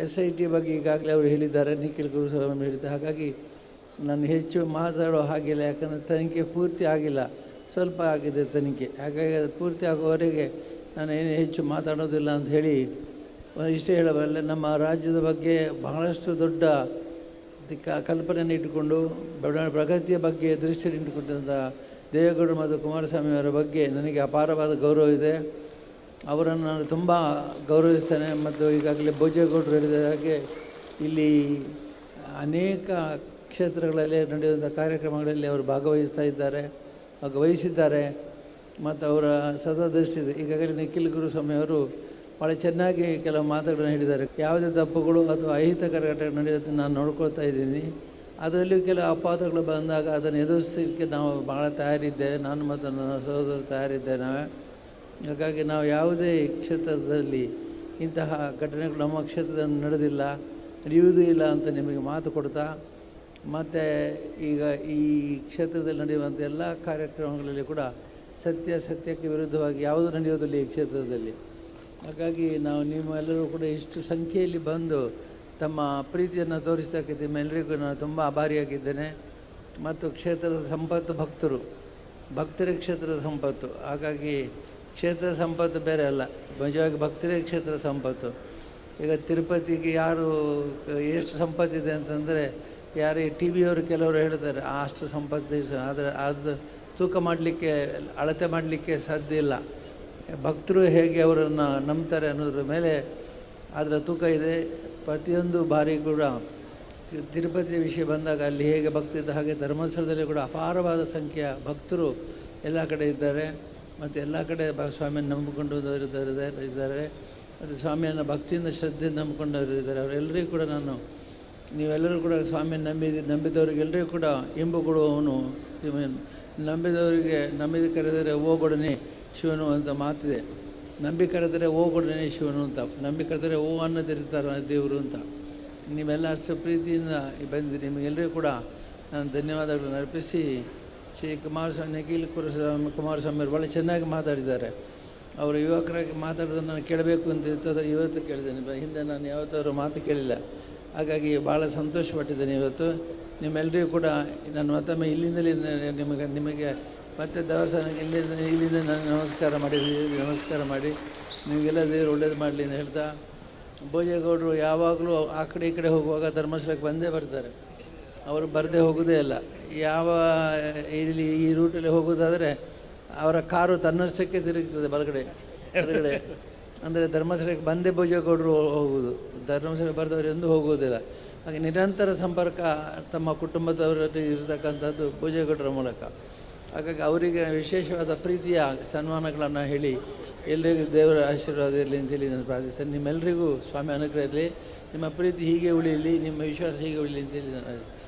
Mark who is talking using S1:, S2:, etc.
S1: S I T ಬಗ್ಗೆ ಈಗಾಗಲೇ ಅವರು ಹೇಳಿದ್ದಾರೆ, ನಿಖಿಲ್ ಗುರುಸ್ವಾಮಿ ಹೇಳಿದ್ದಾರೆ. ಹಾಗಾಗಿ ನಾನು ಹೆಚ್ಚು ಮಾತಾಡೋ ಹಾಗಿಲ್ಲ, ಯಾಕಂದರೆ ತನಿಖೆ ಪೂರ್ತಿ ಆಗಿಲ್ಲ. ಸ್ವಲ್ಪ ಆಗಿದೆ ತನಿಖೆ. ಹಾಗಾಗಿ ಅದು ಪೂರ್ತಿ ಆಗುವವರೆಗೆ ನಾನು ಏನು ಹೆಚ್ಚು ಮಾತಾಡೋದಿಲ್ಲ ಅಂತ ಹೇಳಿ, ಇಷ್ಟೇ ಹೇಳಬಲ್ಲೆ, ನಮ್ಮ ರಾಜ್ಯದ ಬಗ್ಗೆ ಬಹಳಷ್ಟು ದೊಡ್ಡ ಕಲ್ಪನೆಯನ್ನು ಇಟ್ಟುಕೊಂಡು ಪ್ರಗತಿಯ ಬಗ್ಗೆ ದೃಷ್ಟಿಯನ್ನು ಇಟ್ಟುಕೊಂಡಂಥ ದೇವೇಗೌಡರು ಮತ್ತು ಕುಮಾರಸ್ವಾಮಿ ಅವರ ಬಗ್ಗೆ ನನಗೆ ಅಪಾರವಾದ ಗೌರವ ಇದೆ. ಅವರನ್ನು ನಾನು ತುಂಬ ಗೌರವಿಸ್ತೇನೆ ಮತ್ತು ಈಗಾಗಲೇ ಭೋಜೇಗೌಡರು ಹೇಳಿದ ಹಾಗೆ ಇಲ್ಲಿ ಅನೇಕ ಕ್ಷೇತ್ರಗಳಲ್ಲಿ ನಡೆಯುವಂಥ ಕಾರ್ಯಕ್ರಮಗಳಲ್ಲಿ ಅವರು ಭಾಗವಹಿಸ್ತಾ ಇದ್ದಾರೆ, ಭಾಗವಹಿಸಿದ್ದಾರೆ ಮತ್ತು ಅವರ ಸದದೃಷ್ಟಿ ಈಗಾಗಲೇ ನಿಖಿಲ್ ಗುರುಸ್ವಾಮಿ ಅವರು ಭಾಳ ಚೆನ್ನಾಗಿ ಕೆಲವು ಮಾತುಗಳನ್ನು ಹೇಳಿದ್ದಾರೆ. ಯಾವುದೇ ತಪ್ಪುಗಳು ಅಥವಾ ಅಹಿತಕರ ಘಟನೆ ನಡೆಯೋದನ್ನು ನಾನು ನೋಡ್ಕೊಳ್ತಾ ಇದ್ದೀನಿ. ಅದರಲ್ಲಿ ಕೆಲವು ಅಪವಾದಗಳು ಬಂದಾಗ ಅದನ್ನು ಎದುರಿಸಲಿಕ್ಕೆ ನಾವು ಭಾಳ ತಯಾರಿದ್ದೇವೆ. ನಾನು ಮತ್ತು ನನ್ನ ಸಹೋದರರು ತಯಾರಿದ್ದೇವೆ. ನಾವೇ ಹಾಗಾಗಿ ನಾವು ಯಾವುದೇ ಕ್ಷೇತ್ರದಲ್ಲಿ ಇಂತಹ ಘಟನೆಗಳು ನಮ್ಮ ಕ್ಷೇತ್ರದಲ್ಲಿ ನಡೆದಿಲ್ಲ, ನಡೆಯುವುದೂ ಇಲ್ಲ ಅಂತ ನಿಮಗೆ ಮಾತು ಕೊಡ್ತಾ, ಮತ್ತು ಈಗ ಈ ಕ್ಷೇತ್ರದಲ್ಲಿ ನಡೆಯುವಂಥ ಎಲ್ಲ ಕಾರ್ಯಕ್ರಮಗಳಲ್ಲಿ ಕೂಡ ಸತ್ಯ ಸತ್ಯಕ್ಕೆ ವಿರುದ್ಧವಾಗಿ ಯಾವುದು ನಡೆಯೋದಿಲ್ಲ ಈ ಕ್ಷೇತ್ರದಲ್ಲಿ. ಹಾಗಾಗಿ ನಾವು ನಿಮ್ಮೆಲ್ಲರೂ ಕೂಡ ಇಷ್ಟು ಸಂಖ್ಯೆಯಲ್ಲಿ ಬಂದು ತಮ್ಮ ಪ್ರೀತಿಯನ್ನು ತೋರಿಸ್ತಕ್ಕೆ ನಿಮ್ಮೆಲ್ಲರಿಗೂ ನಾನು ತುಂಬ ಆಭಾರಿಯಾಗಿದ್ದೇನೆ. ಮತ್ತು ಕ್ಷೇತ್ರದ ಸಂಪತ್ತು ಭಕ್ತರು, ಭಕ್ತರೇ ಕ್ಷೇತ್ರದ ಸಂಪತ್ತು. ಹಾಗಾಗಿ ಕ್ಷೇತ್ರ ಸಂಪತ್ತು ಬೇರೆ ಅಲ್ಲ. ನಿಜವಾಗಿ ಭಕ್ತರೇ ಕ್ಷೇತ್ರ ಸಂಪತ್ತು. ಈಗ ತಿರುಪತಿಗೆ ಯಾರು, ಎಷ್ಟು ಸಂಪತ್ತಿದೆ ಅಂತಂದರೆ, ಯಾರು ಟಿ ವಿಯವರು ಕೆಲವರು ಹೇಳ್ತಾರೆ, ಆ ಅಷ್ಟು ಸಂಪತ್ತು ಆದರೆ ಅದು ತೂಕ ಮಾಡಲಿಕ್ಕೆ, ಅಳತೆ ಮಾಡಲಿಕ್ಕೆ ಸಾಧ್ಯ ಇಲ್ಲ. ಭಕ್ತರು ಹೇಗೆ ಅವರನ್ನು ನಂಬ್ತಾರೆ ಅನ್ನೋದ್ರ ಮೇಲೆ ಅದರ ತೂಕ ಇದೆ. ಪ್ರತಿಯೊಂದು ಬಾರಿ ಕೂಡ ತಿರುಪತಿ ವಿಷಯ ಬಂದಾಗ ಅಲ್ಲಿ ಹೇಗೆ ಭಕ್ತಿದ್ದ ಹಾಗೆ ಧರ್ಮಸ್ಥಳದಲ್ಲಿ ಕೂಡ ಅಪಾರವಾದ ಸಂಖ್ಯೆಯ ಭಕ್ತರು ಎಲ್ಲ ಕಡೆ ಇದ್ದಾರೆ. ಮತ್ತು ಎಲ್ಲ ಕಡೆ ಸ್ವಾಮಿಯನ್ನು ನಂಬಿಕೊಂಡವರು ಇದ್ದಾರೆ. ಮತ್ತು ಸ್ವಾಮಿಯನ್ನು ಭಕ್ತಿಯಿಂದ ಶ್ರದ್ಧೆಯಿಂದ ನಂಬಿಕೊಂಡವರು ಇದ್ದಾರೆ. ಅವರೆಲ್ಲರಿಗೂ ಕೂಡ ನಾನು, ನೀವೆಲ್ಲರೂ ಕೂಡ ಸ್ವಾಮಿಯನ್ನು ನಂಬಿದ ನಂಬಿದವರಿಗೆಲ್ಲರಿಗೂ ಕೂಡ ಇಂಬು ಕೊಡುವವನು ನಂಬಿದವರಿಗೆ, ನಂಬಿದ ಕರೆದರೆ ಹೋಗೊಡನೆ ಶಿವನು ಅಂತ ಮಾತಿದೆ. ನಂಬಿ ಕರೆದರೆ ಹೋಗೊಡನೆ ಶಿವನು ಅಂತ. ನಂಬಿ ಕರೆದರೆ ಓ ಅನ್ನೋದಿರ್ತಾರ ದೇವರು ಅಂತ. ನೀವೆಲ್ಲ ಅಷ್ಟು ಪ್ರೀತಿಯಿಂದ ಬಂದಿರಿ. ನಿಮಗೆಲ್ಲರಿಗೂ ಕೂಡ ನಾನು ಧನ್ಯವಾದಗಳನ್ನು ಅರ್ಪಿಸಿ ಶ್ರೀ ಕುಮಾರಸ್ವಾಮಿ ನಿಖಿಲ್ ಕುಮಾರಸ್ವಾಮಿ ಕುಮಾರಸ್ವಾಮಿಯವರು ಭಾಳ ಚೆನ್ನಾಗಿ ಮಾತಾಡಿದ್ದಾರೆ. ಅವರು ಯುವಕರಾಗಿ ಮಾತಾಡೋದನ್ನು ನಾನು ಕೇಳಬೇಕು ಅಂತ ಇರ್ತದೆ ಇವತ್ತು ಕೇಳಿದ್ದೇನೆ. ಹಿಂದೆ ನಾನು ಯಾವತ್ತೂ ಅವರ ಮಾತು ಕೇಳಿಲ್ಲ. ಹಾಗಾಗಿ ಭಾಳ ಸಂತೋಷಪಟ್ಟಿದ್ದೇನೆ ಇವತ್ತು. ನಿಮ್ಮೆಲ್ಲರಿಗೂ ಕೂಡ ನಾನು ಮತ್ತೊಮ್ಮೆ ಇಲ್ಲಿಂದಲೇ ನಿಮಗೆ ನಿಮಗೆ ಮತ್ತೆ ದವಸ ಇಲ್ಲಿಂದ ಇಲ್ಲಿಂದ ನಾನು ನಮಸ್ಕಾರ ಮಾಡಿ ನಮಸ್ಕಾರ ಮಾಡಿ. ನಿಮಗೆಲ್ಲ ದೇವರು ಒಳ್ಳೇದು ಮಾಡಲಿ ಅಂತ ಹೇಳ್ತಾ ಭೋಜೇಗೌಡರು ಯಾವಾಗಲೂ ಆ ಕಡೆ ಈ ಕಡೆ ಹೋಗುವಾಗ ಧರ್ಮಸ್ಥಳಕ್ಕೆ ಬಂದೇ ಬರ್ತಾರೆ. ಅವರು ಬರದೇ ಹೋಗೋದೇ ಇಲ್ಲ. ಯಾವ, ಇಲ್ಲಿ ಈ ರೂಟಲ್ಲಿ ಹೋಗೋದಾದರೆ ಅವರ ಕಾರು ತನ್ನಷ್ಟಕ್ಕೆ ತಿರುಗ್ತದೆ ಬಲಗಡೆ ಹೊರಗಡೆ ಅಂದರೆ ಧರ್ಮಸ್ಥಳಕ್ಕೆ ಬಂದೇ ಭೋಜೇಗೌಡರು ಹೋಗುವುದು ಧರ್ಮಸ್ಥಳ ಬರೆದವರು ಎಂದೂ ಹೋಗುವುದಿಲ್ಲ. ಹಾಗೆ ನಿರಂತರ ಸಂಪರ್ಕ ತಮ್ಮ ಕುಟುಂಬದವರಲ್ಲಿ ಇರತಕ್ಕಂಥದ್ದು ಭೋಜೇಗೌಡರ ಮೂಲಕ. ಹಾಗಾಗಿ ಅವರಿಗೆ ವಿಶೇಷವಾದ ಪ್ರೀತಿಯ ಸನ್ಮಾನಗಳನ್ನು ಹೇಳಿ ಎಲ್ಲರಿಗೂ ದೇವರ ಆಶೀರ್ವಾದ ಇರಲಿ ಅಂತೇಳಿ ನಾನು ಪ್ರಾರ್ಥಿಸ್ತೇನೆ. ನಿಮ್ಮೆಲ್ಲರಿಗೂ ಸ್ವಾಮಿ ಅನುಗ್ರಹ ಇರಲಿ. ನಿಮ್ಮ ಪ್ರೀತಿ ಹೀಗೆ ಉಳಿಯಲಿ. ನಿಮ್ಮ ವಿಶ್ವಾಸ ಹೀಗೆ ಉಳಿಯಲಿ ಅಂತೇಳಿ ನಾನು